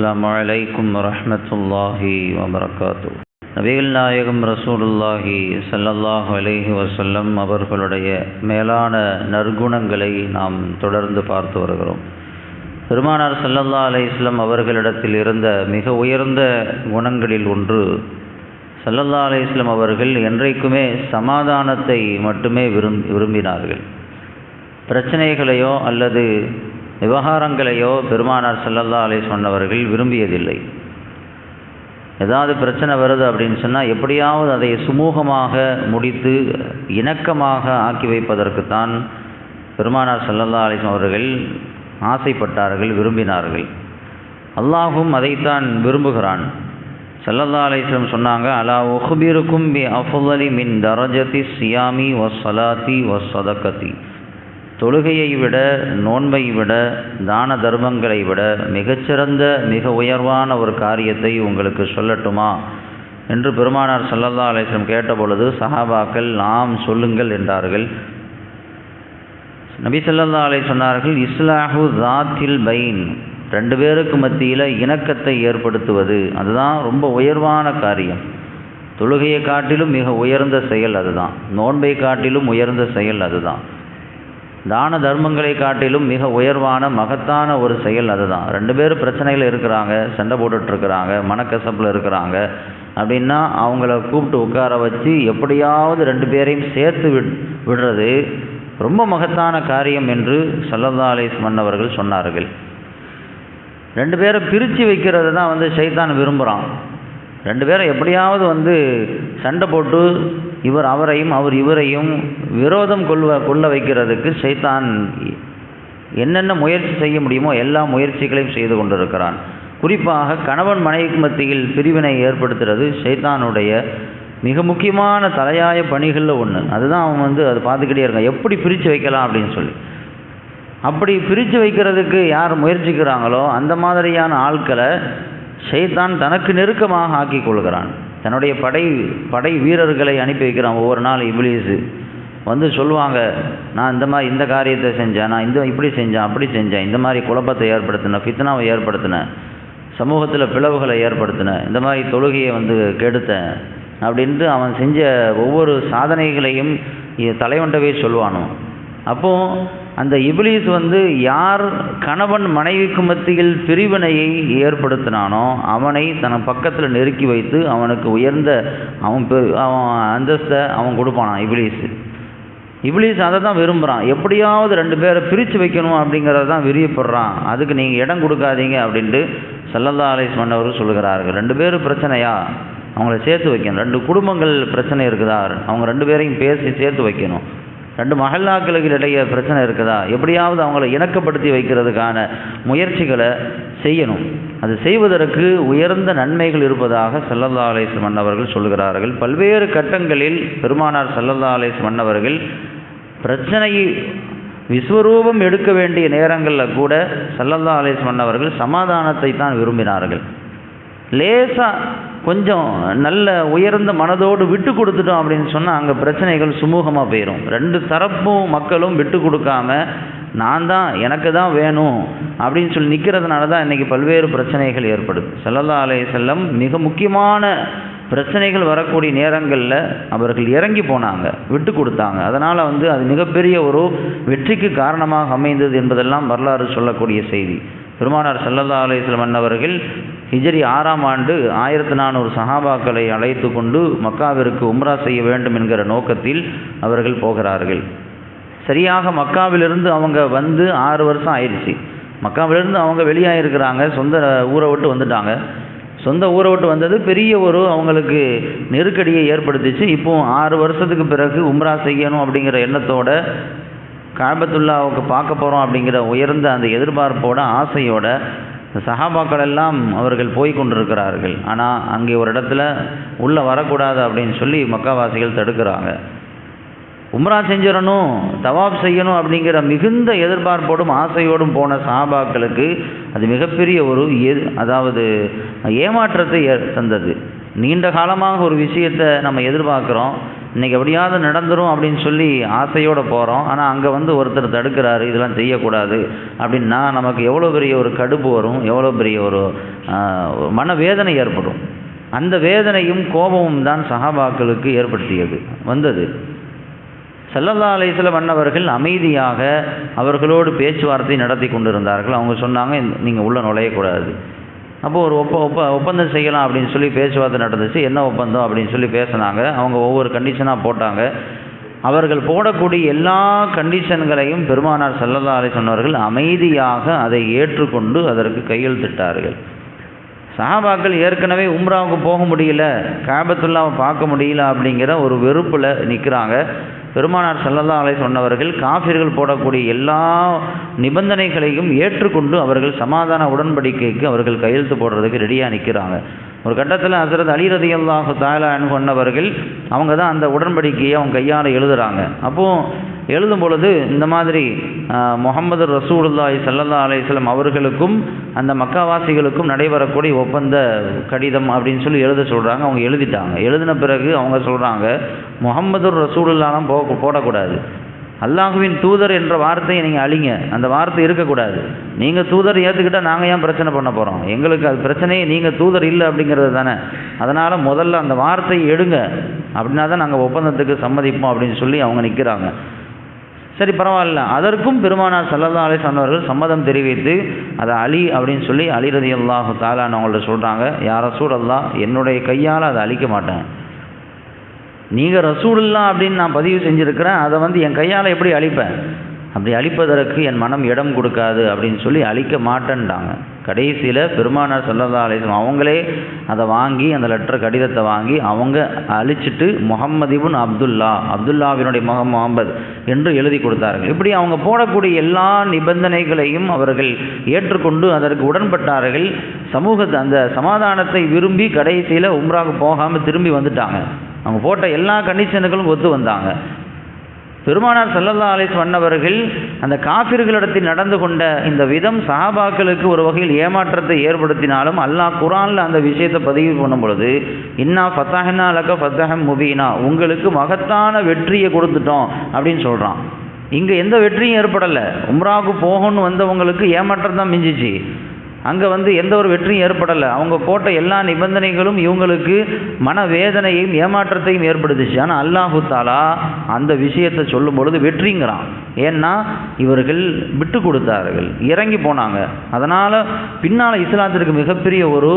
அஸ்லாம் அலைக்கும் வரமத்துல்லாஹி வபரகாத்து நபிகள் நாயகம் ரசூலுல்லாஹி சல்லல்லாஹ் அலைஹி வசல்லம் அவர்களுடைய மேலான நற்குணங்களை நாம் தொடர்ந்து பார்த்து வருகிறோம். பெருமானார் சல்லல்லா அலைஹி அவர்களிடத்தில் இருந்த மிக உயர்ந்த குணங்களில் ஒன்று சல்லல்லா அலைஹி அவர்கள் என்றைக்குமே சமாதானத்தை மட்டுமே விரும் விரும்பினார்கள். பிரச்சனைகளையோ அல்லது விவகாரங்களையோ பெருமானார் செல்லல்லா அலை சொன்னவர்கள் விரும்பியதில்லை. ஏதாவது பிரச்சனை வருது அப்படின்னு சொன்னால் எப்படியாவது அதை சுமூகமாக முடித்து இணக்கமாக ஆக்கி வைப்பதற்குத்தான் பெருமானார் செல்லல்லா அலைஹி அவர்கள் ஆசைப்பட்டார்கள் விரும்பினார்கள். அல்லாஹும் அதைத்தான் விரும்புகிறான். ஸல்லல்லாஹு அலைஹி சொன்னாங்க அலா ஒஹுபிருக்கும் பி அஃலி மின் தரஜதி சியாமி ஒ சலாத்தி ஒ சதக்கத்தி. தொழுகையை விட நோன்பை விட தான தர்மங்களை விட மிகச்சிறந்த மிக உயர்வான ஒரு காரியத்தை உங்களுக்கு சொல்லட்டுமா? என்று பெருமானார் சல்லல்லா அலிஸ்லம் கேட்டபொழுது சஹாபாக்கள் நாம் சொல்லுங்கள் என்றார்கள். நபி சல்லல்லா அலை சொன்னார்கள் இஸ்லாஹு ஜாத்தில் பைன். ரெண்டு பேருக்கு மத்தியில் இணக்கத்தை ஏற்படுத்துவது அதுதான் ரொம்ப உயர்வான காரியம். தொழுகையை காட்டிலும் மிக உயர்ந்த செயல் அதுதான். நோன்பை காட்டிலும் உயர்ந்த செயல் அதுதான். தான தர்மங்களை காட்டிலும் மிக உயர்வான மகத்தான ஒரு செயல் அதுதான். ரெண்டு பேரும் பிரச்சனையில் இருக்கிறாங்க சண்டை போட்டுட்ருக்குறாங்க மனக்கசப்பில் இருக்கிறாங்க. அப்படின்னா அவங்கள கூப்பிட்டு உட்கார வச்சு எப்படியாவது ரெண்டு பேரையும் சேர்த்து விட் விடுறது ரொம்ப மகத்தான காரியம் என்று சல்லல்லா அலிஸ் மன்னவர்கள் சொன்னார்கள். ரெண்டு பேரை பிரித்து வைக்கிறது தான் வந்து சைத்தான் விரும்புகிறான் ரெண்டு பேரை எப்படியாவது வந்து சண்டை போட்டு இவர் அவரையும் அவர் இவரையும் விரோதம் கொள்வ கொள்ள வைக்கிறதுக்கு சைத்தான் என்னென்ன முயற்சி செய்ய முடியுமோ எல்லா முயற்சிகளையும் செய்து கொண்டிருக்கிறான். குறிப்பாக கணவன் மனைவிக்கு மத்தியில் பிரிவினை ஏற்படுத்துறது சைத்தானுடைய மிக முக்கியமான தலையாய பணிகளில் ஒன்று அதுதான் அவன் வந்து அதை பார்த்துக்கிட்டே இருக்கான். எப்படி பிரித்து வைக்கலாம் அப்படின்னு சொல்லி. அப்படி பிரித்து வைக்கிறதுக்கு யார் முயற்சிக்கிறாங்களோ அந்த மாதிரியான ஆட்களை சைத்தான் தனக்கு நெருக்கமாக ஆக்கி கொள்கிறான். தன்னுடைய படை படை வீரர்களை அனுப்பி வைக்கிறான் ஒவ்வொரு நாள் இப்ளீஸு வந்து சொல்லுவாங்க நான் இந்த மாதிரி இந்த காரியத்தை செஞ்சேன் நான் இந்த இப்படி செஞ்சேன் அப்படி செஞ்சேன் இந்த மாதிரி குழப்பத்தை ஏற்படுத்தினேன் ஃபித்னாவை ஏற்படுத்தினேன் சமூகத்தில் பிளவுகளை ஏற்படுத்தினேன் இந்த மாதிரி தொழுகையை வந்து கெடுத்தேன் அப்படின்ட்டு அவன் செஞ்ச ஒவ்வொரு சாதனைகளையும் தலைவண்டவே சொல்லுவானோ. அப்போது அந்த இபிலிஸ் வந்து யார் கணவன் மனைவிக்கு மத்தியில் பிரிவினையை ஏற்படுத்தினானோ அவனை தன் பக்கத்தில் நெருக்கி வைத்து அவனுக்கு உயர்ந்த அவன் அவன் அந்தஸ்தை அவன் கொடுப்பானான் இபிலிஸ். இபிலிஸ் அதை தான் விரும்புகிறான் எப்படியாவது ரெண்டு பேரை பிரித்து வைக்கணும் அப்படிங்கிறத தான் விரியப்படுறான். அதுக்கு நீங்கள் இடம் கொடுக்காதீங்க அப்படின்ட்டு சல்லல்லா அலிஸ் மன்னவர் சொல்கிறார்கள். ரெண்டு பேரும் பிரச்சனையா? அவங்கள சேர்த்து வைக்கணும். ரெண்டு குடும்பங்கள் பிரச்சனை இருக்குதா? அவங்க ரெண்டு பேரையும் பேசி சேர்த்து வைக்கணும். ரெண்டு மகல்லாக்களுக்கு இடையே பிரச்சனை இருக்குதா? எப்படியாவது அவங்கள இணக்கப்படுத்தி வைக்கிறதுக்கான முயற்சிகளை செய்யணும். அது செய்வதற்கு உயர்ந்த நன்மைகள் இருப்பதாக சல்லல்லா அலேஸ் மன்னவர்கள் சொல்கிறார்கள் பல்வேறு கட்டங்களில் பெருமானார் சல்லல்லா அலேஸ் மன்னவர்கள் பிரச்சனையை விஸ்வரூபம் எடுக்க வேண்டிய நேரங்களில் கூட சல்லல்லா அலேஸ் மன்னவர்கள் சமாதானத்தை தான் விரும்பினார்கள். லேசாக கொஞ்சம் நல்ல உயர்ந்த மனதோடு விட்டு கொடுத்துட்டோம் அப்படின்னு சொன்னால் அங்கே பிரச்சனைகள் சுமூகமாக போயிடும் ரெண்டு தரப்பும் மக்களும் விட்டு கொடுக்காம நான் தான் எனக்கு தான் வேணும் அப்படின்னு சொல்லி நிற்கிறதுனால தான் இன்றைக்கி பல்வேறு பிரச்சனைகள் ஏற்படுது. சல்லல்லா அலே செல்லம் மிக முக்கியமான பிரச்சனைகள் வரக்கூடிய நேரங்களில் அவர்கள் இறங்கி போனாங்க விட்டு கொடுத்தாங்க. அதனால் வந்து அது மிகப்பெரிய ஒரு வெற்றிக்கு காரணமாக அமைந்தது என்பதெல்லாம் வரலாறு சொல்லக்கூடிய செய்தி. பெருமானார் சல்லல்லா அலிஸ்லம் அன்னவர்கள் ஹிஜரி ஆறாம் ஆண்டு ஆயிரத்தி நானூறு சஹாபாக்களை அழைத்து கொண்டு மக்காவிற்கு உம்ரா செய்ய வேண்டும் என்கிற நோக்கத்தில் அவர்கள் போகிறார்கள். சரியாக மக்காவிலிருந்து அவங்க வந்து ஆறு வருஷம் ஆயிடுச்சு. மக்காவிலிருந்து அவங்க வெளியாகிருக்கிறாங்க சொந்த ஊரை விட்டு வந்துட்டாங்க. சொந்த ஊரை விட்டு வந்தது பெரிய ஒரு அவங்களுக்கு நெருக்கடியை ஏற்படுத்திச்சு. இப்போ ஆறு வருஷத்துக்கு பிறகு உம்ரா செய்யணும் அப்படிங்கிற எண்ணத்தோட காபத்துல்லாவுக்கு பார்க்க போகிறோம் அப்படிங்கிற உயர்ந்த அந்த எதிர்பார்ப்போட ஆசையோட சஹாபாக்கள் எல்லாம் அவர்கள் போய் கொண்டிருக்கிறார்கள். ஆனால் அங்கே ஒரு இடத்துல உள்ளே வரக்கூடாது அப்படின்னு சொல்லி மக்காவாசிகள் தடுக்கிறாங்க. உம்ரா செஞ்சிடணும் தவாப் செய்யணும் அப்படிங்கிற மிகுந்த எதிர்பார்ப்போடும் ஆசையோடும் போன சஹாபாக்களுக்கு அது மிகப்பெரிய ஒரு அதாவது ஏமாற்றத்தை தந்தது. நீண்ட காலமாக ஒரு விஷயத்தை நம்ம எதிர்பார்க்குறோம். இன்றைக்கி எப்படியாவது நடந்துரும் அப்படின்னு சொல்லி ஆசையோடு போகிறோம் ஆனால் அங்கே வந்து ஒருத்தர் தடுக்கிறாரு இதெல்லாம் செய்யக்கூடாது அப்படின்னா நமக்கு எவ்வளோ பெரிய ஒரு கடுப்பு வரும் எவ்வளோ பெரிய ஒரு மனவேதனை ஏற்படும். அந்த வேதனையும் கோபமும் தான் சஹாபாக்களுக்கு ஏற்படுத்தியது வந்தது. செல்லல்லா அலைஹிஸ்ஸலாம் அன்னவர்கள் அமைதியாக அவர்களோடு பேச்சுவார்த்தை நடத்தி கொண்டிருந்தார்கள். அவங்க சொன்னாங்க நீங்கள் உள்ளே நுழையக்கூடாது. அப்போ ஒரு ஒப்ப ஒப்ப ஒப்பந்தம் செய்யலாம் அப்படின்னு சொல்லி பேச்சுவார்த்தை நடந்துச்சு. என்ன ஒப்பந்தம் அப்படின்னு சொல்லி பேசினாங்க. அவங்க ஒவ்வொரு கண்டிஷனாக போட்டாங்க. அவர்கள் போடக்கூடிய எல்லா கண்டிஷன்களையும் பெருமானார் செல்லதா அலை சொன்னவர்கள் அமைதியாக அதை ஏற்றுக்கொண்டு அதற்கு கையெழுத்திட்டார்கள். சஹாபாக்கள் ஏற்கனவே உம்ராவுக்கு போக முடியல காபத்துல்லாவை பார்க்க முடியல அப்படிங்கிற ஒரு வெறுப்பில் நிற்கிறாங்க பெருமானார் செல்லதா அலை சொன்னவர்கள் காஃபிர்கள் போடக்கூடிய எல்லா நிபந்தனைகளையும் ஏற்றுக்கொண்டு அவர்கள் சமாதான உடன்படிக்கைக்கு அவர்கள் கையெழுத்து போடுறதுக்கு ரெடியாக நிற்கிறாங்க ஒரு கட்டத்தில் ஹசரத் அலி ரதியல்லாஹு தாலான்னு சொன்னவர்கள் அவங்க தான் அந்த உடன்படிக்கையை அவங்க கையால் எழுதுறாங்க. அப்போது எழுதும் பொழுது இந்த மாதிரி முகமது ரசூலுல்லாய் ஸல்லல்லாஹு அலையம் அவர்களுக்கும் அந்த மக்காவாசிகளுக்கும் நடைபெறக்கூடிய ஒப்பந்த கடிதம் அப்படின்னு சொல்லி எழுத சொல்கிறாங்க அவங்க எழுதிட்டாங்க. எழுதின பிறகு அவங்க சொல்கிறாங்க முகமது ரசூலுல்லாலாம் போ போடக்கூடாது. அல்லாஹுவின் தூதர் என்ற வார்த்தையை நீங்கள் அழிங்க. அந்த வார்த்தை இருக்கக்கூடாது. நீங்கள் தூதர் ஏற்றுக்கிட்டால் நாங்கள் ஏன் பிரச்சனை பண்ண போகிறோம் எங்களுக்கு அது பிரச்சனையே நீங்கள் தூதர் இல்லை அப்படிங்கிறது தானே. அதனால் முதல்ல அந்த வார்த்தையை எடுங்க. அப்படின்னா தான் நாங்கள் ஒப்பந்தத்துக்கு சம்மதிப்போம் அப்படின்னு சொல்லி அவங்க நிற்கிறாங்க சரி பரவாயில்ல. அதற்கும் பெருமானார் சல்லல்லா அலி சொன்னவர்கள் சம்மதம் தெரிவித்து அதை அலி அப்படின்னு சொல்லி அலி ரதி அல்லாஹு தாலான்னு அவங்கள்ட்ட சொல்கிறாங்க யார் ரசூல் அல்லா என்னுடைய கையால் அதை அழிக்க மாட்டேன். நீங்கள் ரசூலுல்லா அப்படின்னு நான் பதிவு செஞ்சுருக்கிறேன் அதை வந்து என் கையால் எப்படி அழிப்பேன்? அப்படி அழிப்பதற்கு என் மனம் இடம் கொடுக்காது அப்படின்னு சொல்லி அழிக்க மாட்டேன்ட்டாங்க. கடைசியில் பெருமானார் சொல்லதா அலிஸ்லாம் அவங்களே அதை வாங்கி அந்த லெட்டர் கடிதத்தை வாங்கி அவங்க அழிச்சிட்டு முகம்மதிபுன் அப்துல்லா அப்துல்லாவினுடைய மகன் முகமது என்று எழுதி கொடுத்தார்கள். இப்படி அவங்க போடக்கூடிய எல்லா நிபந்தனைகளையும் அவர்கள் ஏற்றுக்கொண்டு அதற்கு உடன்பட்டார்கள். சமூகத்தை அந்த சமாதானத்தை விரும்பி கடைசியில் உம்ராவுக்கு போகாமல் திரும்பி வந்துட்டாங்க. அவங்க போட்ட எல்லா கண்டிஷனுகளும் ஒத்து வந்தாங்க. பெருமானார் சல்லல்லா அலிஸ் வண்ணவர்கள் அந்த காபிர்களிடத்தில் நடந்து கொண்ட இந்த விதம் சஹாபாக்களுக்கு ஒரு வகையில் ஏமாற்றத்தை ஏற்படுத்தினாலும் அல்லாஹ் குரானில் அந்த விஷயத்தை பதிவு பண்ணும் பொழுது இன்னா ஃபத்தாஹினா லக்க ஃபத்தஹம் முபீனா உங்களுக்கு மகத்தான வெற்றியை கொடுத்துட்டோம் அப்படின்னு சொல்கிறான் இங்கே எந்த வெற்றியும் ஏற்படலை. உம்ராவுக்கு போகணும்னு வந்தவங்களுக்கு ஏமாற்றம் தான் மிஞ்சிச்சு. அங்கே வந்து எந்த ஒரு வெற்றியும் ஏற்படலை. அவங்க போட்ட எல்லா நிபந்தனைகளும் இவங்களுக்கு மனவேதனையும் ஏமாற்றத்தையும் ஏற்படுத்துச்சு. ஆனால் அல்லாஹு தாலா அந்த விஷயத்தை சொல்லும் பொழுது வெற்றிங்கிறான். ஏன்னா இவர்கள் விட்டு கொடுத்தார்கள் இறங்கி போனாங்க. அதனால் பின்னால் இஸ்லாத்திற்கு மிகப்பெரிய ஒரு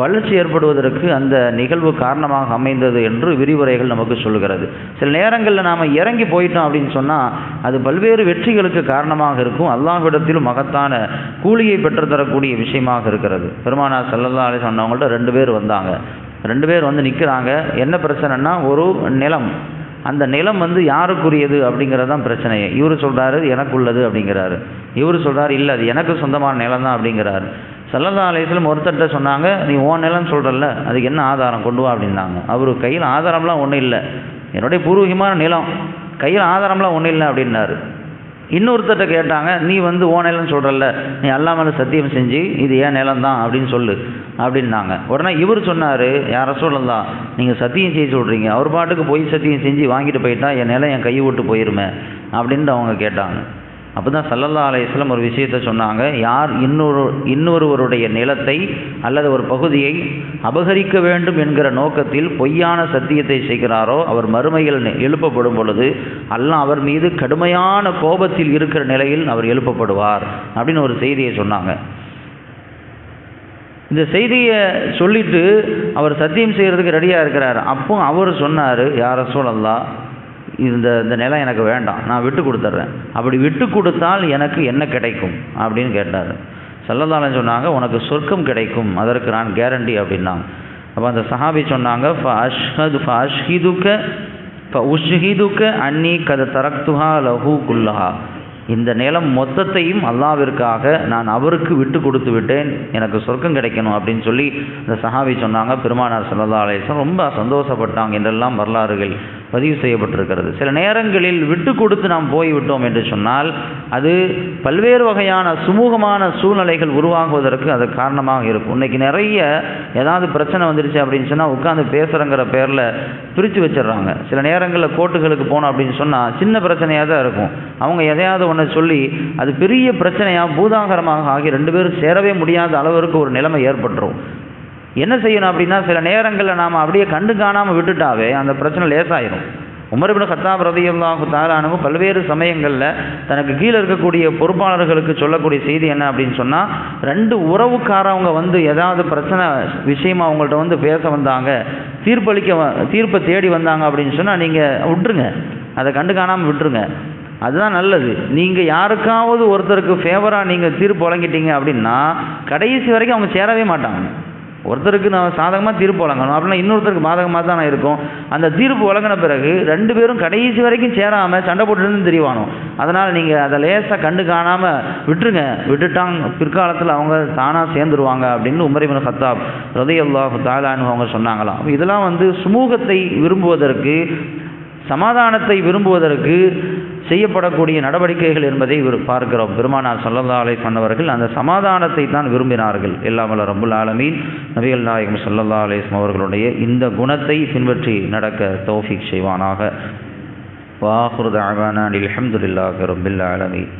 வளர்ச்சி ஏற்படுவதற்கு அந்த நிகழ்வு காரணமாக அமைந்தது என்று விரிவுரைகள் நமக்கு சொல்கிறது. சில நேரங்களில் நாம் இறங்கி போயிட்டோம் அப்படின்னு சொன்னால் அது பல்வேறு வெற்றிகளுக்கு காரணமாக இருக்கும். அல்லாஹ்விடத்திலும் மகத்தான கூலியை பெற்றுத்தரக்கூடிய விஷயமாக இருக்கிறது. பெருமானார் செல்லல்லா அலி சொன்னவங்கள்ட்ட ரெண்டு பேர் வந்தாங்க. ரெண்டு பேர் வந்து நிற்கிறாங்க என்ன பிரச்சனைன்னா ஒரு நிலம். அந்த நிலம் வந்து யாருக்குரியது அப்படிங்கிறது தான் பிரச்சனையே. இவர் சொல்கிறாரு எனக்குள்ளது அப்படிங்கிறாரு. இவர் சொல்கிறாரு இல்லை அது எனக்கு சொந்தமான நிலம் தான் அப்படிங்கிறாரு. சல்லல்லா ஆலயத்தில் ஒருத்தர்கிட்ட சொன்னாங்க நீ ஓன் நிலம் சொல்கிறல்ல அதுக்கு என்ன ஆதாரம் கொண்டு வா அப்படின்னாங்க. அவர் கையில் ஆதாரம்லாம் ஒன்றும் இல்லை. என்னுடைய பூர்வீகமான நிலம் கையில் ஆதாரம்லாம் ஒன்றும் இல்லை அப்படின்னாரு. இன்னொருத்தர்கிட்ட கேட்டாங்க நீ வந்து ஓ நிலம்னு சொல்கிறல்ல நீ அல்லாமல் சத்தியம் செஞ்சு இது ஏன் நிலம் தான் அப்படின்னு சொல்லு அப்படின்னாங்க. உடனே இவர் சொன்னார் யார சொல்லலாம் நீங்கள் சத்தியம் செய்ய சொல்கிறீங்க அவர் பாட்டுக்கு போய் சத்தியம் செஞ்சு வாங்கிட்டு போயிட்டா என் நிலம் என் கையை விட்டு போயிருமே அப்படின்ட்டு அவங்க கேட்டாங்க. அப்போ தான் சல்லல்லா அலையம் ஒரு விஷயத்தை சொன்னாங்க. யார் இன்னொரு இன்னொருவருடைய நிலத்தை அல்லது ஒரு பகுதியை அபகரிக்க வேண்டும் என்கிற நோக்கத்தில் பொய்யான சத்தியத்தை செய்கிறாரோ அவர் மறுமையில் எழுப்பப்படும் பொழுது அல்ல அவர் மீது கடுமையான கோபத்தில் இருக்கிற நிலையில் அவர் எழுப்பப்படுவார் அப்படின்னு ஒரு செய்தியை சொன்னாங்க. இந்த செய்தியை சொல்லிட்டு அவர் சத்தியம் செய்கிறதுக்கு ரெடியாக இருக்கிறார். அப்போ அவர் சொன்னார் யார சொல்லலாம் இந்த இந்த நிலம் எனக்கு வேண்டாம் நான் விட்டு கொடுத்துட்றேன். அப்படி விட்டு கொடுத்தால் எனக்கு என்ன கிடைக்கும்? அப்படின்னு கேட்டார். செல்லதாலன் சொன்னாங்க உனக்கு சொர்க்கம் கிடைக்கும் அதற்கு நான் கேரண்டி அப்படின்னாங்க. அப்போ அந்த சஹாபி சொன்னாங்க ஃபஷ்ஹது அஷ்ஹது ஃப உஷ்ஹிதுக்க அன்னி கத தரக்துஹா லஹூ குல்லஹா. இந்த நிலம் மொத்தத்தையும் அல்லாவிற்காக நான் அவருக்கு விட்டு கொடுத்து விட்டேன் எனக்கு சொர்க்கம் கிடைக்கணும் அப்படின்னு சொல்லி இந்த சஹாபி சொன்னாங்க. பெருமானார் சல்லா அலேசன் ரொம்ப சந்தோஷப்பட்டாங்க என்றெல்லாம் வரலாறுகள். பதிவு செய்யப்பட்டிருக்கிறது. சில நேரங்களில் விட்டு கொடுத்து நாம் போய்விட்டோம் என்று சொன்னால் அது பல்வேறு வகையான சுமூகமான சூழ்நிலைகள் உருவாகுவதற்கு அது காரணமாக இருக்கும். இன்னைக்கு நிறைய ஏதாவது பிரச்சனை வந்துருச்சு அப்படின்னு சொன்னால் உட்காந்து பேசுகிறங்கிற பேரில் பிரித்து வச்சிடுறாங்க. சில நேரங்களில் கோர்ட்டுகளுக்கு போனோம் அப்படின்னு சொன்னால் சின்ன பிரச்சனையாக தான் இருக்கும். அவங்க எதையாவது ஒன்று சொல்லி அது பெரிய பிரச்சனையாக பூதாகரமாக ஆகி ரெண்டு பேரும் சேரவே முடியாத அளவிற்கு ஒரு நிலைமை ஏற்பட்டுரும். என்ன செய்யணும் அப்படின்னா சில நேரங்களில் நாம் அப்படியே கண்டு காணாமல் விட்டுட்டாவே அந்த பிரச்சனை லேசாயிரும். உமர் இப்னு கத்தாப் ரதியல்லாஹு தாலானு பல்வேறு சமயங்களில் தனக்கு கீழே இருக்கக்கூடிய பொறுப்பாளர்களுக்கு சொல்லக்கூடிய செய்தி என்ன அப்படின்னு சொன்னால் ரெண்டு உறவுக்காரவங்க வந்து ஏதாவது பிரச்சனை விஷயமா அவங்கள்ட்ட வந்து பேச வந்தாங்க தீர்ப்பளிக்க வ- தீர்ப்பை தேடி வந்தாங்க அப்படின்னு சொன்னால் நீங்கள் விட்டுருங்க. அதை கண்டு காணாமல் விட்டுருங்க. அதுதான் நல்லது. நீங்கள் யாருக்காவது ஒருத்தருக்கு ஃபேவராக நீங்கள் தீர்ப்பு வழங்கிட்டீங்க அப்படின்னா கடைசி வரைக்கும் அவங்க சேரவே மாட்டாங்க. ஒருத்தருக்கு நான் சாதகமாக தீர்ப்பு வழங்கணும். அப்படின்னா இன்னொருத்தருக்கு பாதகமாக தான் இருக்கும். அந்த தீர்ப்பு வழங்கின பிறகு ரெண்டு பேரும் கடைசி வரைக்கும் சேராமல் சண்டை போட்டுருந்து தெரியவானோ அதனால் நீங்கள் அதை லேசாக கண்டு காணாமல் விட்டுருங்க. விட்டுட்டாங்க. பிற்காலத்தில் அவங்க தானாக சேர்ந்துருவாங்க அப்படின்னு உமரிமன் ஹத்தாப் ரதையல்லாஹு தாலான்னு அவங்க சொன்னாங்களாம். இதெல்லாம் வந்து சுமூகத்தை விரும்புவதற்கு சமாதானத்தை விரும்புவதற்கு செய்யப்படக்கூடிய நடவடிக்கைகள் என்பதை இவர் பார்க்கிறோம். பெருமானார் ஸல்லல்லாஹு அலைஹி சொன்னவர்கள் அந்த சமாதானத்தை தான் விரும்பினார்கள். எல்லாம் வல்ல ஆலமீன் நபிகள் நாயகம் சொல்லல்லா அலைஹி அவர்களுடைய இந்த குணத்தை பின்பற்றி நடக்க தௌஃபிக் செய்வானாக. வாஹுர் தஅவானா அஹமதுல்லாஹ் ரப்பில் ஆலமீன்.